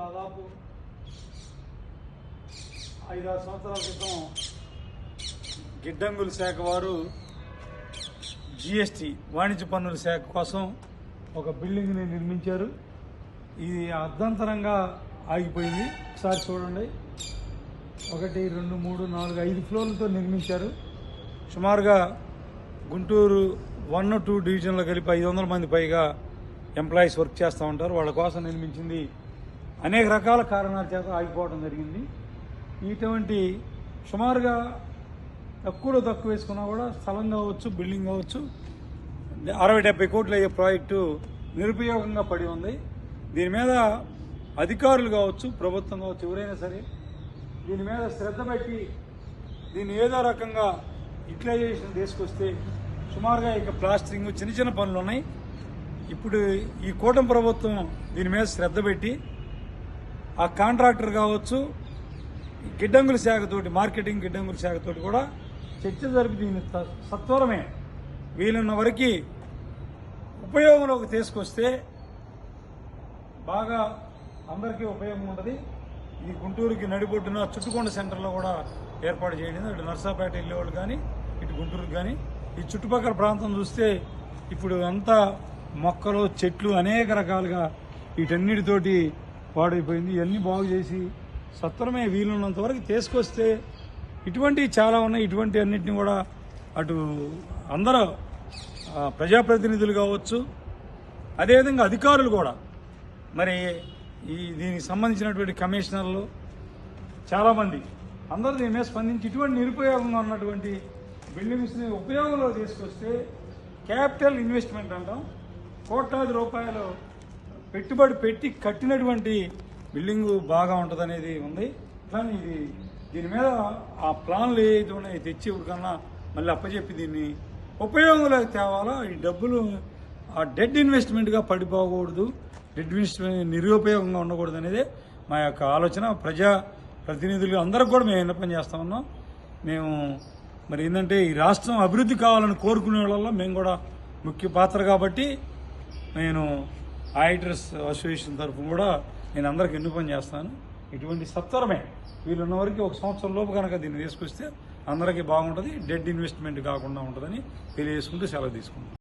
దాదాపు ఐదారు సంవత్సరాల క్రితం గిడ్డంగుల శాఖ వారు జిఎస్టి వాణిజ్య పన్నుల శాఖ కోసం ఒక బిల్డింగ్ని నిర్మించారు. ఇది అర్ధంతరంగా ఆగిపోయింది. ఒకసారి చూడండి. ఒకటి రెండు మూడు నాలుగు ఐదు ఫ్లోర్లతో నిర్మించారు. సుమారుగా గుంటూరు వన్ టూ డివిజన్లో కలిపి ఐదు వందల మంది పైగా ఎంప్లాయీస్ వర్క్ చేస్తూ ఉంటారు. వాళ్ళ కోసం నిర్మించింది అనేక రకాల కారణాల చేత ఆగిపోవడం జరిగింది. ఇటువంటి సుమారుగా తక్కువలో తక్కువ వేసుకున్నా కూడా స్థలం కావచ్చు బిల్డింగ్ కావచ్చు అరవై డెబ్బై కోట్లు అయ్యే ప్రాజెక్టు నిరుపయోగంగా పడి ఉంది. దీని మీద అధికారులు కావచ్చు ప్రభుత్వం కావచ్చు ఎవరైనా సరే దీని మీద శ్రద్ధ పెట్టి దీన్ని ఏదో రకంగా యూటిలైజేషన్ తీసుకొస్తే సుమారుగా ఇక ప్లాస్టరింగ్ చిన్న చిన్న పనులు ఉన్నాయి. ఇప్పుడు ఈ కూటమి ప్రభుత్వం దీని మీద శ్రద్ధ పెట్టి ఆ కాంట్రాక్టర్ కావచ్చు గిడ్డంగుల శాఖతోటి మార్కెటింగ్ గిడ్డంగుల శాఖతోటి కూడా చర్చ జరిపి దీన్ని సత్వరమే. వీలున్న వరకు ఉపయోగంలోకి తీసుకొస్తే బాగా అందరికీ ఉపయోగం ఉంటుంది ఇది గుంటూరుకి నడిబొడ్డున చుట్టుకొండ సెంటర్లో కూడా ఏర్పాటు చేయడం ఇటు నర్సాపేట వెళ్ళేవాళ్ళు కానీ ఇటు గుంటూరుకి కానీ. ఈ చుట్టుపక్కల ప్రాంతం చూస్తే ఇప్పుడు అంతా మొక్కలు చెట్లు అనేక రకాలుగా వీటన్నిటితోటి పాడైపోయింది ఇవన్నీ బాగు చేసి సత్వరమే వీలున్నంత వరకు తీసుకొస్తే ఇటువంటివి చాలా ఉన్నాయి. ఇటువంటి అన్నిటిని కూడా అటు అందరూ ప్రజాప్రతినిధులు కావచ్చు అదేవిధంగా అధికారులు కూడా. మరి ఈ దీనికి సంబంధించినటువంటి కమిషనర్లు చాలామంది. అందరూ దీని మీద స్పందించి ఇటువంటి నిరుపయోగంగా ఉన్నటువంటి బిల్డింగ్స్ని ఉపయోగంలో తీసుకొస్తే క్యాపిటల్ ఇన్వెస్ట్మెంట్ అంటాం. కోట్లాది రూపాయలు పెట్టుబడి పెట్టి కట్టినటువంటి బిల్డింగ్ బాగా ఉంటుందనేది ఉంది. కానీ ఇది దీని మీద ఆ ప్లాన్లు ఏది ఉన్నాయి తెచ్చి ఇప్పటికన్నా మళ్ళీ అప్పచెప్పి దీన్ని ఉపయోగంలోకి తేవాలా? ఈ డబ్బులు ఆ డెడ్ ఇన్వెస్ట్మెంట్గా పడిపోకూడదు. డెడ్ ఇన్వెస్ట్మెంట్ నిరుపయోగంగా ఉండకూడదు అనేది మా యొక్క ఆలోచన. ప్రజా ప్రతినిధులు అందరికి కూడా మేము విన్నపం చేస్తా ఉన్నాం. మేము మరి ఏంటంటే ఈ రాష్ట్రం అభివృద్ధి కావాలని కోరుకునే వాళ్ళలో మేము కూడా ముఖ్య పాత్ర కాబట్టి నేను ఆడిటర్స్ అసోసియేషన్ తరఫున కూడా నేను అందరికి విన్నపం చేస్తాను. ఇటువంటి సత్వరమే వీళ్ళున్న వరకు ఒక సంవత్సరం లోపు కనుక దీన్ని తీసుకొస్తే అందరికీ బాగుంటుంది. డెడ్ ఇన్వెస్ట్మెంట్ కాకుండా ఉంటుందని తెలియజేసుకుంటూ సెలవు తీసుకుంటాం